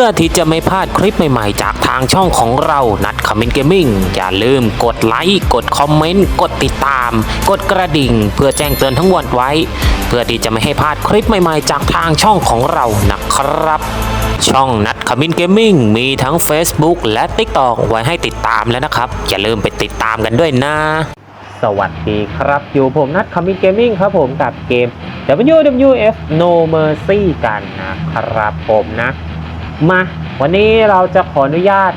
พื่อที่จะไม่พลาดคลิปใหม่ๆ จากทางช่องของเรานัดคอมเมนต์เกมมิ่งอย่าลืมกดไลค์กดคอมเมนต์กดติดตาม กดกระดิ่ง เพื่อแจ้งเตือนทั้งวันไว้ เพื่อที่จะไม่ให้พลาดคลิปใหม่ๆ จากทางช่องของเรานะครับช่องนัดคอมเมนต์เกมมิ่งมีทั้ง Facebook และ TikTok ไว้ให้ติดตามแล้วนะครับ อย่าลืมไปติดตามกันด้วยนะ สวัสดีครับ อยู่ผมนัดคอมมิเกมมิ่งครับผมกับเกม WWF No Mercy กันนะครับผมนะ มาวันนี้เราจะขออนุญาต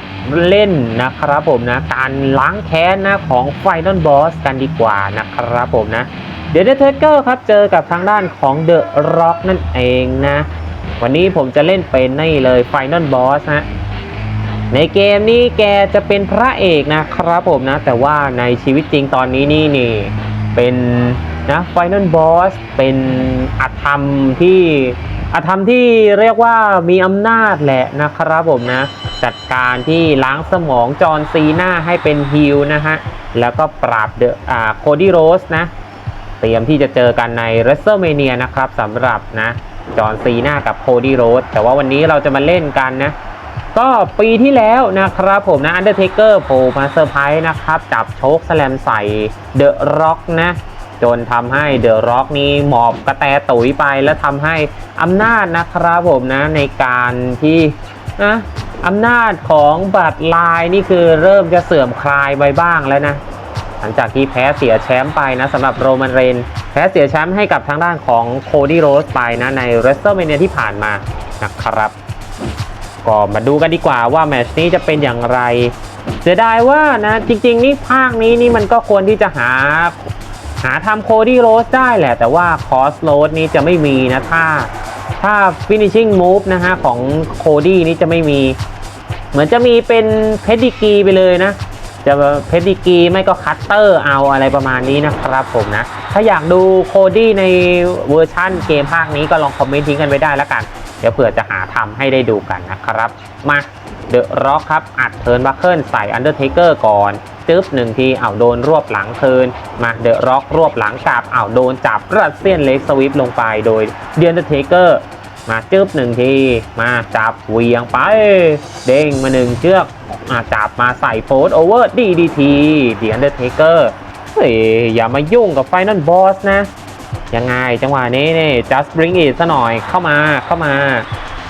เล่นนะครับผมนะ การล้างแค้นนะของ Final Boss กันดีกว่านะครับผมนะเดี๋ยวเดเทเกอร์ครับเจอกับทางด้านของ The Rock นั่นเองนะ วันนี้ผมจะเล่นเป็นนี่เลย Final Boss นะในเกมนี้แกจะเป็นพระเอกนะครับผมนะ แต่ว่าในชีวิตจริงตอนนี้นี่นี่เป็นนะ Final Boss เป็นอาธรรมที่ อาธรรมที่เรียกว่ามีอำนาจแหละนะครับผมนะ จัดการที่ล้างสมองจอนซีนาให้เป็นฮิลนะฮะ แล้วก็ปราบเดอะอ่าโคดี้โรสนะ เตรียมที่จะเจอกันใน w r e s t l e m a n i a นะครับสำหรับนะจอนซีนากับโคดี้โรสแต่ว่าวันนี้เราจะมาเล่นกันนะ ก็ปีที่แล้วนะครับผมนะ Undertaker โผล่มาเซอร์ไพรส์นะครับ จับโชคสแลมใส่ The Rock นะ จนทำให้ The Rock นี้หมอบกระแตตุ๋ยไปแล้วทำให้อำนาจนะครับผมนะในการที่นะอำนาจของบัตรลายนี่คือเริ่มจะเสื่อมคลายไปบ้างแล้วนะหลังจากที่แพ้เสียแชมป์ไปนะสำหรับโรมันเรนแพ้เสียแชมป์ให้กับทางด้านของโคดี้โรสไปนะใน w r e s t l e m a n i a ที่ผ่านมานะครับก็มาดูกันดีกว่าว่าแมชนี้จะเป็นอย่างไร เสียดายว่านะจริงๆนี่ภาคนี้นี่มันก็ควรที่จะหา หาทำโคดี้โรสได้แหละ แต่ว่าคอสโรสนี้จะไม่มีนะถ้าถ้า finishing move นะฮะของโคดี้นี้จะไม่มี เหมือนจะมีเป็นเพดิกีไปเลยนะ จะเพดิกีไม่ก็คัตเตอร์เอาอะไรประมาณนี้นะครับผมนะ ถ้าอยากดูโคดี้ในเวอร์ชั่นเกมภาคนี้ก็ลองคอมเมนต์ทิ้งกันไว้ได้แล้วกัน เดี๋ยวเผื่อจะหาทำให้ได้ดูกันนะครับ มา เดอะร็อกครับอัดเทิร์นบัคเคิลใส่อันเดอร์เทเกอร์ก่อนจึ๊บหนึ่งทีเอาโดนรวบหลังเทินมาเดอะร็อกรวบหลังกลับเอาโดนจับรัสเซียนเล็กสวิปลงไปโดยเดียนเดอร์เทเกอร์มาจึ๊บหนึ่งที มาจับเวียงไป เด้งมาหนึ่งเชือกอะจับมาใส่โฟร์โอเวอร์ดีดีทีเดียนเดอร์เทเกอร์เฮ้ยอย่ามายุ่งกับไฟนอลบอสนะ ยังไงจังหวะนี้นี่ just bring it ซะหน่อยเข้ามาเข้ามา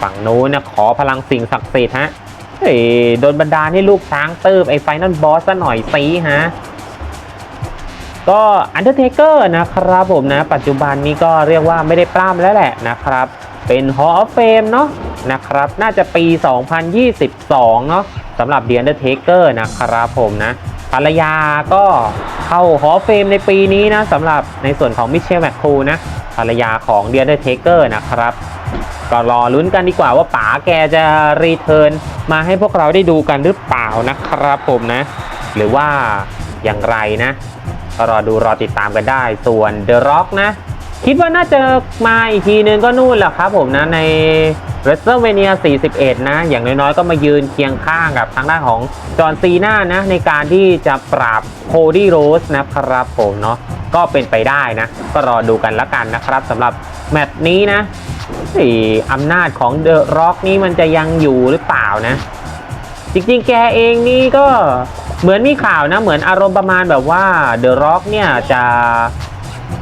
ฝั่งนู้นนะขอพลังสิ่งศักดิ์สิทธิ์ฮะ เฮ้ยโดนบันดาลให้ลูกช้างเติมไอ้ไฟนอลบอสซะหน่อยซีฮะ ก็ Undertaker นะครับผมนะ ปัจจุบันนี้ก็เรียกว่าไม่ได้ปล้ำแล้วแหละนะครับ เป็น Hall of Fame เนาะนะครับ น่าจะปี 2022 เนาะสำหรับ The Undertaker นะครับผมนะ ภรรยาก็เข้า Hall of Fame ในปีนี้นะสำหรับในส่วนของมิเชลแมคคูนะ ภรรยาของ The Undertaker นะครับ ก็รอลุ้นกันดีกว่าว่าป๋าแกจะรีเทิร์นมาให้พวกเราได้ดูกันหรือเปล่านะครับผมนะ หรือว่าอย่างไรนะก็รอดูรอติดตามกันได้ส่วน The Rock นะ คิดว่าน่าจะมาอีกทีนึงก็นู่นแหละครับผมนะใน w r e s t l e m a n i a 41 นะ อย่างน้อยๆ ก็มายืนเคียงข้างกับทางด้านของจอห์นซีน่านะ ในการที่จะปราบโคดี้โรสนะครับผมเนาะก็เป็นไปได้นะ ก็รอดูกันละกันนะครับสำหรับแมตช์นี้นะสี่อำนาจของเดอะร็อกนี้มันจะยังอยู่หรือเปล่านะ จริงๆ แกเองนี่ก็เหมือนมีข่าวนะ เหมือนอารมณ์ประมาณแบบว่าเดอะร็อกเนี่ยจะ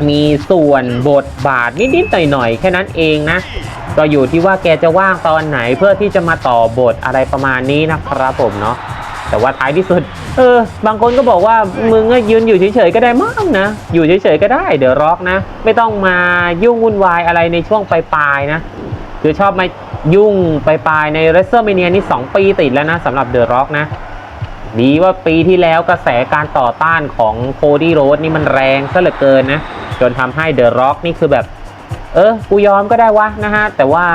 มีส่วนบทบาทนิดๆหน่อยๆแค่นั้นเองนะ ก็อยู่ที่ว่าแกจะว่างตอนไหนเพื่อที่จะมาต่อบทอะไรประมาณนี้นะครับผมเนาะแต่ว่าท้ายที่สุด เออ บางคนก็บอกว่ามึงก็ยืนอยู่เฉยๆก็ได้มั้งนะ อยู่เฉยๆก็ได้เดอะร็อกนะ ไม่ต้องมายุ่งวุ่นวายอะไรในช่วงปลายๆนะ คือชอบมายุ่งไปลายๆใน w r e s t l e m a n i a นี่ 2 ปีติดแล้วนะสำหรับเดอะร็อกนะ ดีว่าปีที่แล้วกระแสการต่อต้านของโคดี้โรสนี่มันแรงซะเหลือเกินนะ จนทำให้เดอะร็อกนี่คือแบบ เออ กูยอมก็ได้วะนะฮะ แต่ว่า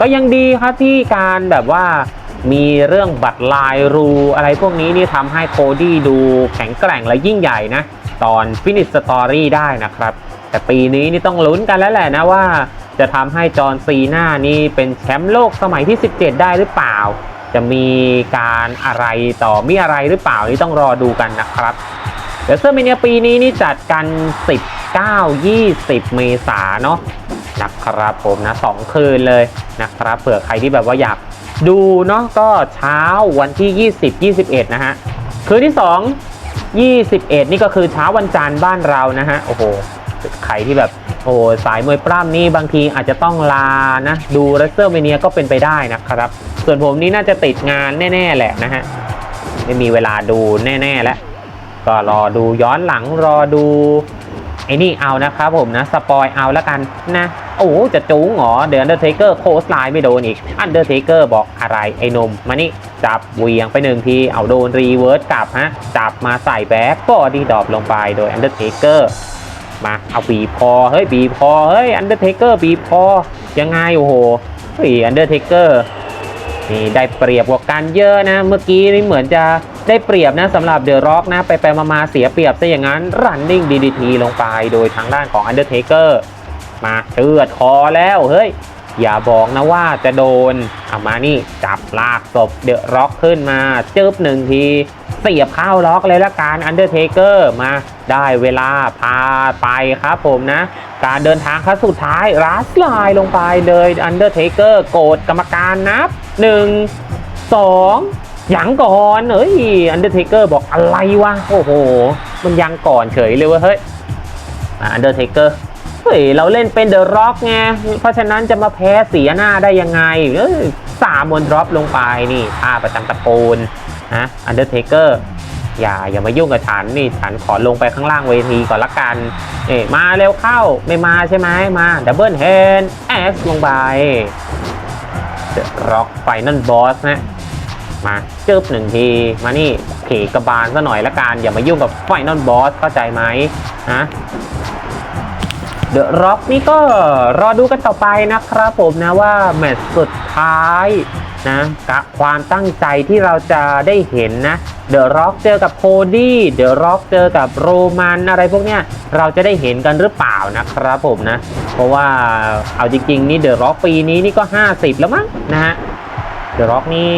ก็ยังดีครับที่การแบบว่ามีเรื่องบัตรลายรูอะไรพวกนี้นี่ทำให้โคดี้ดูแข็งแกร่งและยิ่งใหญ่นะ ตอนฟินิชสตอรี่ได้นะครับ แต่ปีนี้นี่ต้องลุ้นกันแล้วแหละนะว่า จะทำให้จอห์นซีนานี่เป็นแชมป์โลกสมัยที่ 17 ได้หรือเปล่า จะมีการอะไรต่อมีอะไรหรือเปล่านี่ต้องรอดูกันนะครับเดี๋ยวเซอร์เมเนียปีนี้นี่จัดกัน 19 20 เมษาเนาะนะครับผมนะ2คืนเลยนะครับเผื่อใครที่แบบว่าอยากดูเนาะก็เช้าวันที่ 20 21 นะฮะ คืนที่ 2 21 นี่ก็คือเช้าวันจันทร์บ้านเรานะฮะ โอ้โหใครที่แบบโอ้สายมวยปล้ำนี่บางทีอาจจะต้องลานะ ดูเรสเซอร์เมเนียก็เป็นไปได้นะครับ ส่วนผมนี่น่าจะติดงานแน่ ๆ แหละนะฮะ ไม่มีเวลาดูแน่ ๆ แล้ว ก็รอดูย้อนหลังรอดู ไอ้นี่เอานะครับผมนะสปอยเอาแล้วกันนะโอ้จะจูงเหรอเดี๋ยวอันเดอร์เทเกอร์โคสไลน์ไม่โดนอีกอันเดอร์เทเกอร์บอกอะไรไอ้นมมานี่จับเวียงไปหนึ่งทีเอาโดนรีเวิร์สกลับฮะจับมาใส่แบ็กก็ดีดรอปลงไปโดยอันเดอร์เทเกอร์มาเอาบีบคอเฮ้ยบีบคอเฮ้ยอันเดอร์เทเกอร์บีบคอยังไงโอ้โหเฮ้ยอันเดอร์เทเกอร์นี่ได้เปรียบกว่ากันเยอะนะ เมื่อกี้นี่เหมือนจะ ได้เปรียบนะสำหรับเดอะร็อกนะไปไปมามาเสียเปรียบซะอย่างนั้น running DDT ลงไปโดยทางด้านของ Undertaker มาเชือดคอแล้วเฮ้ย อย่าบอกนะว่าจะโดนเอามานี่จับลากศพเดอะร็อกขึ้นมาจึ๊บหนึ่งที เสียบเข้าล็อกเลยละกันอันเดอร์เทเกอร์มาได้เวลาพาไปครับผมนะ การเดินทางครั้งสุดท้ายรัสไลน์ลงไปเลยอันเดอร์เทเกอร์โกรธกรรมการนับ 1 2 ยังก่อนเอ้ยอันเดอร์เทเกอร์บอกอะไรวะโอ้โห มันยังก่อนเฉยเลยเว่าเฮ้ยอันเดอร์เทเกอร์เฮ้ยเราเล่นเป็นเดอะร็อกไงเพราะฉะนั้นจะมาแพ้เสียหน้าได้ยังไงเอ้ยสามบนดรอปลงไปนี่ท่าประจำตะโกนนะอันเดอร์เทเกอร์อย่าอย่ามายุ่งกับฉันนี่ฉันขอลงไปข้างล่างเวทีก่อนละกัน เอ้มาเร็วเข้าไม่มาใช่ไหมมาดับเบิลเฮนแอสลงไปเดอะร็อกไฟนั่นบอสนะ มาจึบหนึ่งที มานี่เขกระบาลซะหน่อยละกันอย่ามายุ่งกับไฟนอลบอสเข้าใจไหมฮะเดอะร็อกนี่ก็รอดูกันต่อไปนะครับผมนะว่าแมตช์สุดท้ายนะกับความตั้งใจที่เราจะได้เห็นนะเดอะร็อกเจอกับโคดี้เดอะร็อกเจอกับโรมันอะไรพวกเนี้ยเราจะได้เห็นกันหรือเปล่านะครับผมนะ เพราะว่าเอาจริงๆนี่เดอะร็อกปีนี้นี่ก็ 50 แล้วมั้งนะฮะเดอะร็อกนี่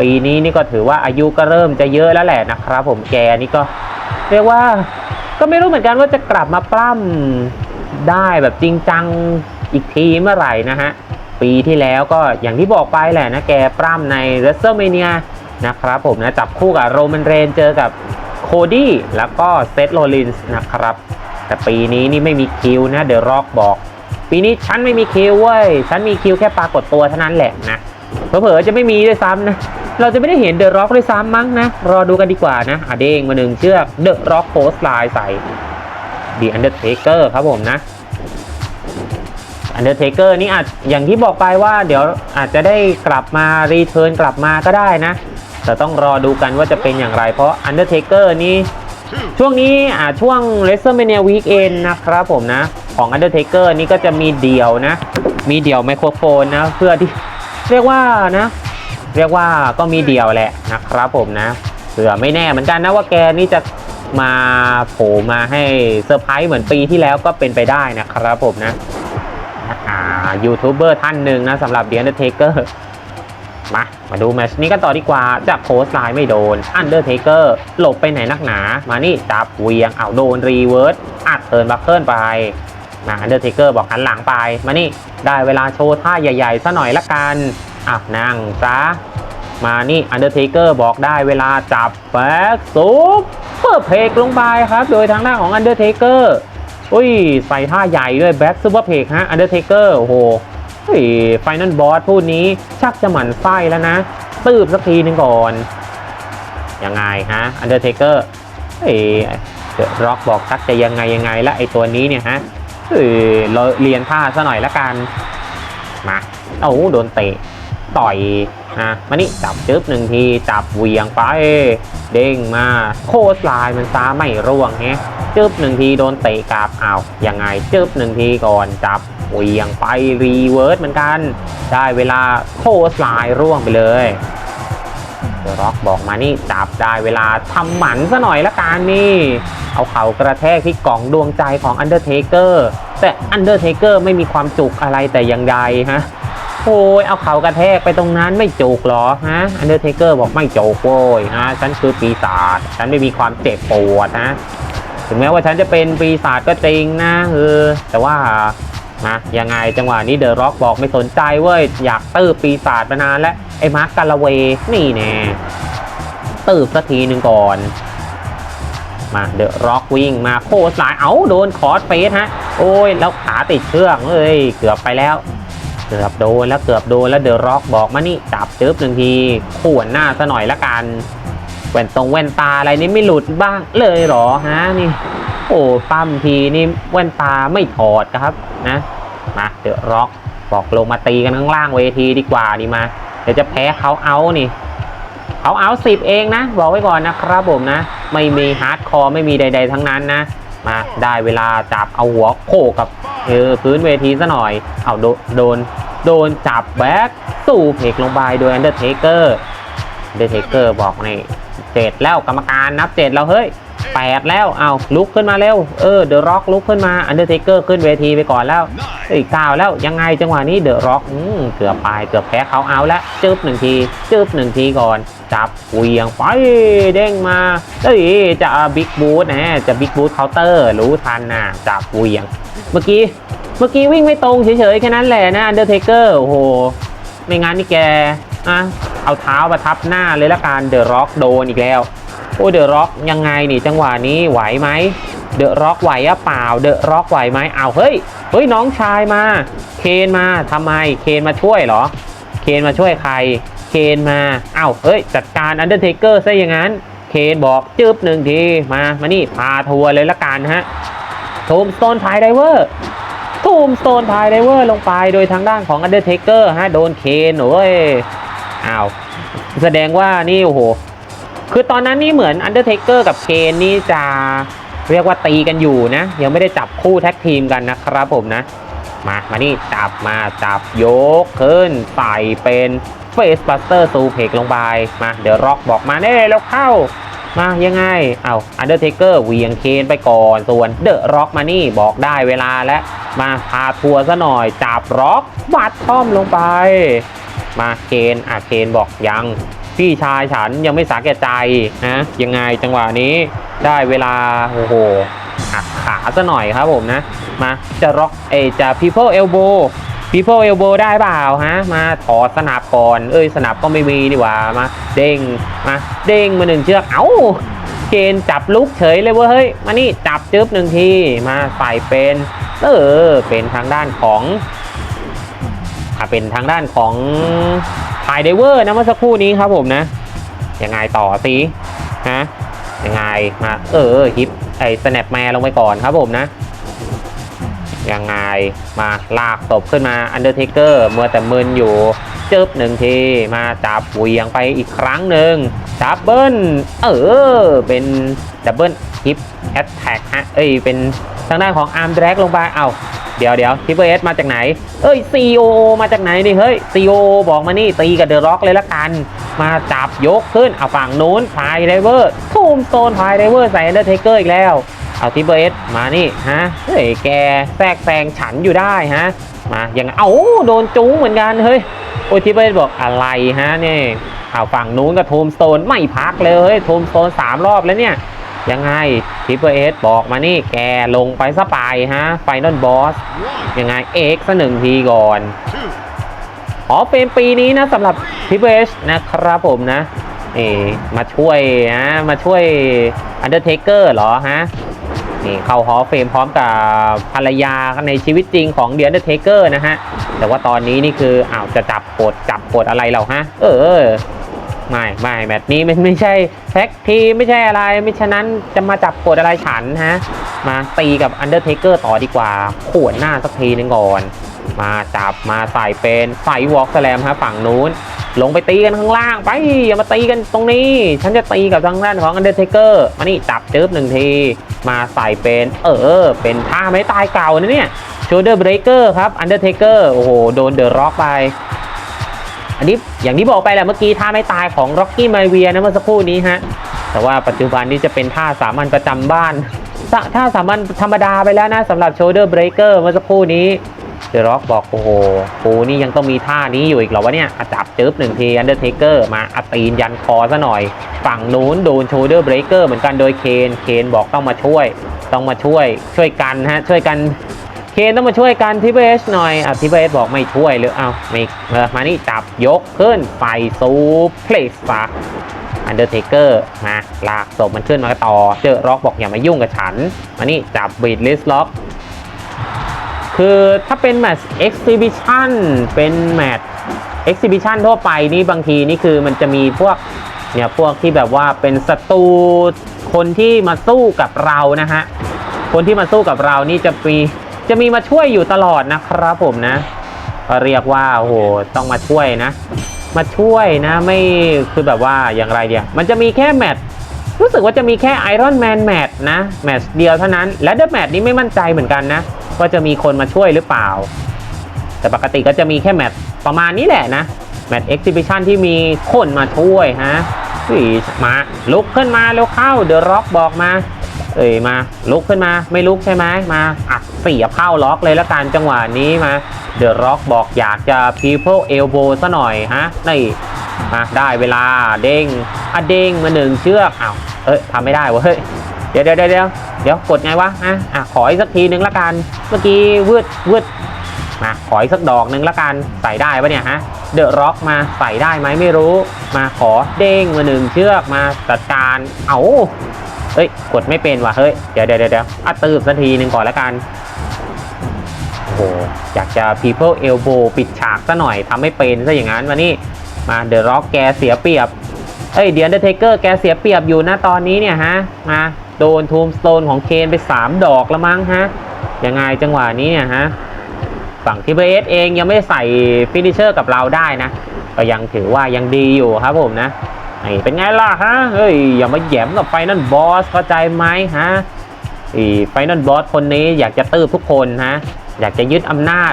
ปีนี้นี่ก็ถือว่าอายุก็เริ่มจะเยอะแล้วแหละนะครับผมแกนี่ก็เรียกว่าก็ไม่รู้เหมือนกันว่าจะกลับมาปล้ำได้แบบจริงจังอีกทีเมื่อไหร่นะฮะ ปีที่แล้วก็อย่างที่บอกไปแหละนะแกปล้ำใน w r e s t l e m a n i a นะครับผมนะจับคู่กับโรมันเรนเจอกับโคดี้แล้วก็เซธโรลินส์นะครับ แต่ปีนี้นี่ไม่มีคิวนะเดอะร็อกบอก ปีนี้ฉันไม่มีคิวเว้ย ฉันมีคิวแค่ปรากฏตัวเท่านั้นแหละนะเผลอๆจะไม่มีด้วยซ้ำนะ เราจะไม่ได้เห็นเดอะร็อกด้วยซ้ำมั้งนะ รอดูกันดีกว่านะอะเด้งมาหนึ่งเชือกเดอะร็อกโพสไลน์ใส่ดีอันเดอร์เทเกอร์ครับผมนะอันเดอร์เทเกอร์นี่อาจอย่างที่บอกไปว่าเดี๋ยวอาจจะได้กลับมารีเทิร์นกลับมาก็ได้นะ แต่ต้องรอดูกันว่าจะเป็นอย่างไรเพราะอันเดอร์เทเกอร์นี่ช่วงนี้อ่าช่วง w r e s t l e m a n i a Weekend นะครับผมนะ ของ Undertaker นี่ก็จะมีเดี่ยวนะ มีเดี่ยวไมโครโฟนนะ เพื่อที่เรียกว่านะ เรียกว่าก็มีเดียวแหละนะครับผมนะเผื่อไม่แน่เหมือนกันนะว่าแกนี่จะมาโผล่มาให้เซอร์ไพรส์เหมือนปีที่แล้วก็เป็นไปได้นะครับผมนะยูทูบเบอร์ท่านหนึ่งนะสำหรับ The Undertaker มา มาดูแมชนี้กันต่อดีกว่าจากโพสไลน์ไม่โดนอันเดอร์เทเกอร์หลบไปไหนนักหนา มานี่จับเวียงเอาโดนรีเวิร์สอัดเทิร์นบัคเคิลไปนะอันเดอร์เทเกอร์บอกหันหลังไป มานี่ได้เวลาโชว์ท่าใหญ่ๆซะหน่อยละกัน อะนั่งซะมานี่อันเดอร์เทเกอร์บอกได้เวลาจับแบ็กซุปเปิดเพกลงไปครับ โดยทางด้าของอันเดอร์เทเกอร์อุ้ยใส่ท่าใหญ่ด้วยแบ็กซูเปอร์เพกฮะอันเดอร์เทเกอร์โอ้โหเฮ้ยไฟนอลบอสพูดนี้ชักจะหมั่นไส้แล้วนะตืบสักทีหนึ่งก่อนยังไงฮะอันเดอร์เทเกอร์เฮ้ยเดอะร็อกบอกชักจะยังไงยังไงแล้วไอตัวนี้เนี่ยฮะเฮ้ยเราเรียนท่าซะหน่อยละกันมาโอ้โหโดนเตะ ต่อยนะมานี่จับจึ๊บหนึ่งทีจับเวียงไป เด้งมาโคสไลน์มันซาไม่ร่วงเนี้ยจึ๊บหนึ่งทีโดนเตะกลับอ้าวยังไงจึ๊บหนึ่งทีก่อนจับเวียงไปรีเวิร์สเหมือนกัน ได้เวลาโคสไลน์ร่วงไปเลยเดอะร็อกบอกมานี่จับได้เวลาทำหมันซะหน่อยละกันนี่เอาเข่ากระแทกที่กล่องดวงใจของอันเดอร์เทเกอร์แต่อันเดอร์เทเกอร์ไม่มีความจุกอะไรแต่อย่างใดฮะ โอ้ยเอาเขากระแทกไปตรงนั้นไม่จุกเหรอฮะอันเดอร์เทเกอร์บอกไม่จุกโว้ยฮะฉันคือปีศาจฉันไม่มีความเจ็บปวดนะถึงแม้ว่าฉันจะเป็นปีศาจก็จริงนะเออแต่ว่านะยังไงจังหวะนี้เดอะร็อกบอกไม่สนใจเว้ยอยากตื้อปีศาจมานานแล้วไอ้มาร์กกาลเวนี่แน่ตื้อสักทีหนึ่งก่อน มาเดอะร็อกวิ่งมาโคสไลน์เอาโดนคอร์สเฟสฮะ โอ้ย แล้วขาติดเชือกเอ้ย เกือบไปแล้ว กือบโดนแล้วเกือบโดนแล้วเดอะร็อกบอกมานี่จับจึ๊บหนึ่งทีข่วนหน้าซะหน่อยละกันแว่นตรงแว่นตาอะไรนี่ไม่หลุดบ้างเลยหรอฮะนี่ โอ้ปั้มทีนี่แว่นตาไม่ถอดครับนะมาเดอะร็อกบอกลงมาตีกันข้างล่างเวทีดีกว่าดีมา เดี๋ยวจะแพ้เขาเอานี่เขาเอาสิบเองนะ บอกไว้ก่อนนะครับผมนะ ไม่มีฮาร์ดคอร์ไม่มีใด ๆ ทั้งนั้นนะ มาได้เวลาจับเอาหัวโขกกับเออพื้นเวทีซะหน่อย เอาโดโดนโดนจับแบ็กสู้เพกลงไปโดยอันเดอร์เทเกอร์อันเดอร์เทเกอร์บอกนี่เจ็ดแล้วกรรมการนับเจ็ดแล้วเฮ้ย แปดแล้วเอาลุกขึ้นมาเร็ว เออเดอะร็อกลุกขึ้นมาอันเดอร์เทเกอร์ขึ้นเวทีไปก่อนแล้วเอ้ยก้าแล้วยังไงจังหวะนี้เดอะร็อกเกือบไปเกือบแพ้เขาเอาล้วจึบหนึ่งทีจึบหนึ่งทีก่อน จับเหวียงไปเด้งมาเอ้ยจะบิ๊กบูทนะจะบิ๊กบูทเคาน์เตอร์รู้ทันนะจับเหวียง เมื่อกี้เมื่อกี้วิ่งไม่ตรงเฉยๆแค่นั้นแหละนะอันเดอร์เทเกอร์โอ้โหไม่งั้นนี่แกอะเอาเท้ามาทับหน้าเลยละกันเดอะร็อกโดนอีกแล้ว โอ้เดอะร็อกยังไงนี่จังหวะนี้ไหวไหมเดอะร็อกไหวอะเปล่าเดอะร็อกไหวไหมเอ้าเฮ้ยเฮ้ยน้องชายมา เคนมาทำไมเคนมาช่วยเหรอ เคนมาช่วยใคร เคนมาเอ้าเฮ้ยจัดการอันเดอร์เทเกอร์ซะอย่างนั้น เคนบอกจึบหนึ่งทีมามานี่พาทัวร์เลยละกันฮะทูมสโตนพายไดเวอร์ทูมสโตนพายไดเวอร์ลงไปโดยทางด้านของอันเดอร์เทเกอร์ฮะโดนเคนโอ้ยอ้าวแสดงว่านี่โอ้โห คือตอนนั้นนี่เหมือน Undertaker กับเคนนี่จะเรียกว่าตีกันอยู่นะ ยังไม่ได้จับคู่แท็กทีมกันนะครับผมนะ มามานี่จับมาจับยกขึ้นใส่เป็นเฟสบัสเตอร์ซูเพกลงไปมาเดี๋ยวร็อกบอกมาเน่แล้วเข้า มายังไง เอาอันเดอร์เทเกอร์เวียงเคนไปก่อนส่วนเดอะร็อกมานี่บอกได้เวลาแล้วมาพาทัวร์ซะหน่อยจับร็อกบัดท่อมลงไป มาเคนอะเคนบอกยัง พี่ชายฉันยังไม่สาแก่ใจนะยังไงจังหวะนี้ได้เวลาโอ้โหหักขาซะหน่อยครับผมนะ มาจะร็อกเอจะ people elbow people elbow ได้เปล่าฮะ มาถอดสนับก่อน เอ้ยสนับก็ไม่มีดีกว่ามาเด้งมาเด้งมาหนึ่งเชือกเอ้าเกณฑ์จับลุกเฉยเลยเว้ยเฮ้ยมานี่จับจึ๊บหนึ่งทีมาใส่เป็นเออเป็นทางด้านของอะเป็นทางด้านของ ไฮเดเวอร์นะเมื่อสักครู่นี้ครับผมนะยังไงต่อสิฮะยังไงมาเออฮิปไอ้สแนปแมลงไปก่อนครับผมนะยังไงมาลากศพขึ้นมาอันเดอร์เทเกอร์มัวแต่มึนอยู่จึบหนึ่งทีมาจับเหวียงไปอีกครั้งหนึ่งดับเบิลเออเป็นดับเบิลฮิปแอตแทกฮะเอ้ยเป็นทางด้านของอาร์มแดกลงไปเอา เดี๋ยวเดี๋ยวทิปเปอร์เอสมาจากไหน เอ้ย COO มาจากไหนนี่เฮ้ย COO บอกมานี่ตีกับเดอะร็อกเลยละกัน มาจับยกขึ้นเอาฝั่งนู้นพายไดเวอร์ทูมโซนพายไดเวอร์ใส่อันเดอร์เทเกอร์อีกแล้ว เอาทิปเปอร์เอสมานี่ฮะเฮ้ยแกแทรกแซงฉันอยู่ได้ฮะมายังไงเอาโดนจุ้งเหมือนกันเฮ้ยโอ้ยทิปเปอร์เอสบอกอะไรฮะนี่เอาฝั่งนู้นกับโทมสโตนไม่พักเลยเฮ้ยโทมสโตนสามรอบแล้วเนี่ย ยังไงทิปเปอร์เอสบอกมานี่แกลงไปสปายฮะไฟนอลบอสยังไงเอ็กซ์หนึ่งทีก่อนอ๋อเป็นปีนี้นะสำหรับพิปเวชนะครับผมนะเอมาช่วยนะมาช่วย Undertaker เกอร์เหรอฮะนี่เข้าฮอร์เฟมพร้อมกับภรรยาในชีวิตจริงของ The Undertaker นะฮะ แต่ว่าตอนนี้นี่คืออ้าวจะจับกดจับกดอะไรเราฮะ เออ ไม่ไม่แมตช์นี้ไม่ไม่ใช่แท็กทีไม่ใช่อะไรไม่ฉะนั้นจะมาจับกดอะไรฉันฮะ มาตีกับ Undertaker ต่อดีกว่าขวนหน้าสักทีหนึงก่อน มาจับมาใส่เป็นไฟวอล์กแสลมฮะฝั่งนู้น ลงไปตีกันข้างล่างไปอย่ามาตีกันตรงนี้ ฉันจะตีกับทางด้านของ Undertaker มานี่จับจึ๊บหนึ่งที มาใส่เป็นเออ เป็นท่าไม้ตายเก่านะเนี่ย shoulder breaker ครับ Undertaker โอ้โหโดนเดอะร็อกไป อันนี้อย่างที่บอกไปแหละเมื่อกี้ท่าไม่ตายของ Rocky m a v i a นะเมื่อสักครู่นี้ฮะแต่ว่าปัจจุบันนี้จะเป็นท่าสามัญประจำบ้านท่าสามัญธรรมดาไปแล้วนะสำหรับ shoulder breaker เมื่อสักครู่นี้เดอะร็อกบอกโอ้โหกูนี่ยังต้องมีท่านี้อยู่อีกเหรอวะเนี่ยอจับจึ๊บหนึ่งที Undertaker มาอัตีนยันคอซะหน่อย ฝั่งนู้นโดน shoulder breaker เหมือนกันโดยเคนเคนบอกต้องมาช่วย ต้องมาช่วยช่วยกันฮะช่วยกัน เคนต้องมาช่วยกันทีเบสหน่อยอะทีเบสบอกไม่ช่วยเลยเอาไม่เออมานี่จับยกขึ้นไปซูเพลสปะอันเดอร์เทเกอร์มาลากศพมันขึ้นมาต่อ เจอร็อกบอกอย่ามายุ่งกับฉัน มานี่จับบีดลิสล็อก คือถ้าเป็นแมตช์เอ็กซิบิชันเป็นแมตช์เอ็กซิบิชันทั่วไปนี่บางทีนี่คือมันจะมีพวกเนี่ยพวกที่แบบว่าเป็นศัตรูคนที่มาสู้กับเรานะฮะ คนที่มาสู้กับเรานี่จะมี จะมีมาช่วยอยู่ตลอดนะครับผมนะก็เรียกว่าโอ้โหต้องมาช่วยนะ มาช่วยนะไม่คือแบบว่าอย่างไรเดียวมันจะมีแค่แมตช์รู้สึกว่าจะมีแค่ไอรอนแมนแมตช์นะแมตช์เดียวเท่านั้น และเดอะแมตช์นี้ไม่มั่นใจเหมือนกันนะว่าจะมีคนมาช่วยหรือเปล่า แต่ปกติก็จะมีแค่แมตช์ประมาณนี้แหละนะแมตช์เอ็กซิบิชันที่มีคนมาช่วยฮะเฮ้ยมาลุกขึ้นมาเร็วเข้าเดอะร็อกบอกมา เอ้ยมาลุกขึ้นมาไม่ลุกใช่ไหมมาอัดเสียบเข้าล็อกเลยละกันจังหวะนี้มาเดอะร็อกบอกอยากจะ people elbow ซะหน่อยฮะนี่มาได้เวลาเด้งอะเด้งมาหนึ่งเชือกอ้าวเอ้ยทำไม่ได้วะเฮ้ยเดี๋ยวเดี๋ยวเดี๋ยวเดี๋ยวเดี๋ยวกดไงวะอะอะขออีกสักทีนึงละกันเมื่อกี้วืดวืดมาขออีกสักดอกนึงละกันใส่ได้ปะเนี่ยฮะเดอะร็อกมาใส่ได้ไหมไม่รู้ มาขอเด้งมาหนึ่งเชือกมาจัดการเอา เฮ้ย กดไม่เป็นว่ะ เฮ้ย เดี๋ยวเดี๋ยวเดี๋ยวอะตืบสักทีหนึ่งก่อนแล้วกัน โอ้โห อยากจะ people elbow ปิดฉากซะหน่อยทำไม่เป็นซะอย่างนั้นมานี่ มาเดอะร็อกแกเสียเปรียบ เอ้ย เดียนเดอร์เทเกอร์แกเสียเปรียบอยู่นะตอนนี้เนี่ยฮะ มาโดนทูมสโตนของเคนไป 3 ดอกแล้วมั้งฮะ ยังไงจังหวะนี้เนี่ยฮะ ฝั่งทีเบสเองยังไม่ใส่ฟินิเชอร์กับเราได้นะ ก็ยังถือว่ายังดีอยู่ครับผมนะ เป็นไงล่ะฮะ เฮ้ย อย่ามาแหยมกับไฟนั่นบอสเข้าใจไหมฮะอีไฟนั่นบอสคนนี้อยากจะตืบทุกคนฮะ อยากจะยึดอำนาจ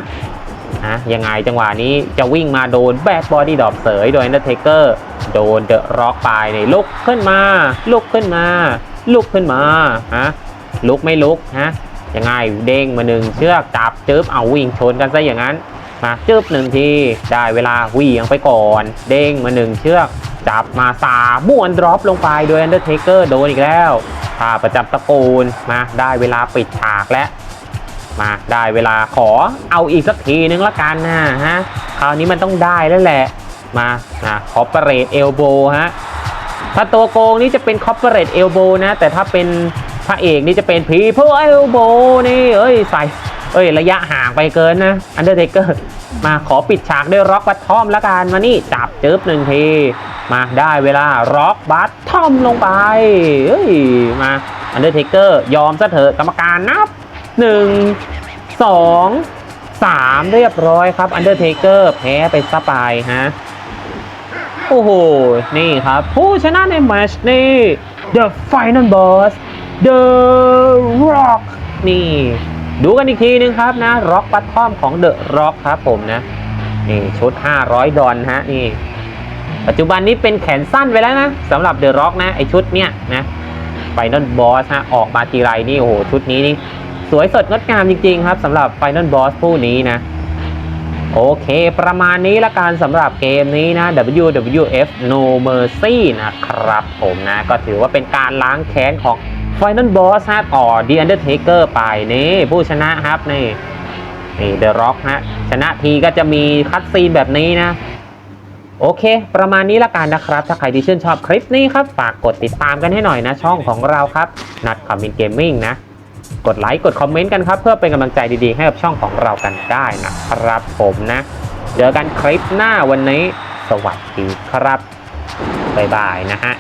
ฮะยังไงจังหวะนี้จะวิ่งมาโดนแบดบอดี้ดอบเสยโดยนันเทเกอร์โดนเดอะร็อกไปนี่ลุกขึ้นมา ลุกขึ้นมา ลุกขึ้นมาฮะลุกไม่ลุกฮะยังไงเด้งมาหนึ่งเชือกจับจึ๊บเอาวิ่งชนกันซะอย่างนั้น มาจึบหนึ่งทีได้เวลาเหวี่ยงไปก่อน เด้งมาหนึ่งเชือก จับมาสาม้วนดรอปลงไปโดย Undertaker โดนอีกแล้วท่าประจำตะกูลมาได้เวลาปิดฉากแล้วมาได้เวลาขอเอาอีกสักทีนึงละกันนะฮะคราวนี้มันต้องได้แล้วแหละ มานะคอปเปอเรตเอลโบฮะถ้าตัวโกงนี่จะเป็นคอปเปอเรตเอลโบนะ แต่ถ้าเป็นพระเอกนี่จะเป็นพีเพิลเอลโบนี่เอ้ยใส่ เอ้ยระยะห่างไปเกินนะอันเดอร์เทเกอร์มาขอปิดฉากด้วยร็อกบัตทอมละกันมานี่จับจึ๊บหนึ่งที มาได้เวลาร็อกบัตทอมลงไปเอ้ยมาอันเดอร์เทเกอร์ยอมซะเถอะกรรมการนับหนึ่งสองสามเรียบร้อยครับอันเดอร์เทเกอร์แพ้ไปซะไปฮะโอ้โห นี่ครับ ผู้ชนะในแมชนี้ The Final Boss The Rock นี่ ดูกันอีกทีนึงครับนะ Rock ปัตทอมของ The Rock ครับผมนะนี่ชุด 500 ดอลฮะนี่ปัจจุบันนี้เป็นแขนสั้นไปแล้วนะสำหรับ The Rock นะไอชุดเนี้ยนะ Final Boss ฮะออกมาทีไรนี่โอ้โหชุดนี้นี่สวยสดงดงามจริงๆครับสำหรับ Final Boss ผู้นี้นะโอเค ประมาณนี้ละกันสำหรับเกมนี้นะ WWF No Mercy นะครับผมนะ ก็ถือว่าเป็นการล้างแค้นของ Final Boss ฮะต่อ The Undertaker ไปนี่ผู้ชนะครับนี่นี่ The Rock ฮะชนะทีก็จะมีคัดซีนแบบนี้นะโอเค ประมาณนี้ละกันนะครับ ถ้าใครที่ชื่นชอบคลิปนี้ครับ ฝากกดติดตามกันให้หน่อยนะ ช่องของเราครับ นัดคอมมินเกมมิ่งนะ กดไลค์กดคอมเมนต์กันครับ เพื่อเป็นกำลังใจดีๆ ให้กับช่องของเรากันได้นะครับผมนะ เจอกันคลิปหน้าวันนี้ สวัสดีครับ บ๊ายบายนะฮะ